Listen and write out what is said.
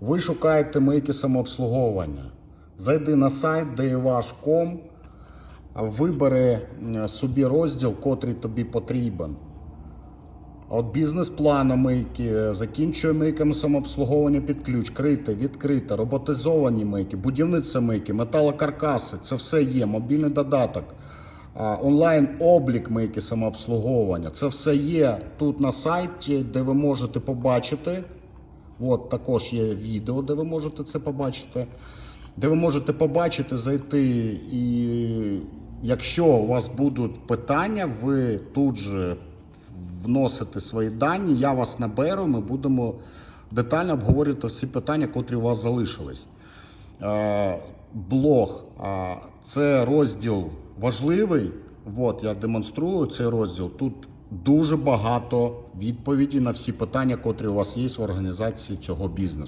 Ви шукаєте мийки самообслуговування. Зайди на сайт daywash.com, вибери собі розділ, котрий тобі потрібен. От бізнес-плана мийки, закінчує мийками самообслуговування під ключ, крите, відкрите, роботизовані мийки, будівництво мийки, металокаркаси. Це все є, мобільний додаток, онлайн-облік мийки самообслуговування. Це все є тут на сайті, де ви можете побачити. От також є відео, де ви можете це побачити. Де ви можете побачити, зайти, і якщо у вас будуть питання, ви тут же вносите свої дані, я вас наберу, ми будемо детально обговорювати всі питання, котрі у вас залишились. Е, Блог це розділ важливий. От я демонструю цей розділ. Тут дуже багато відповідей на всі питання, котрі у вас є в організації цього бізнесу.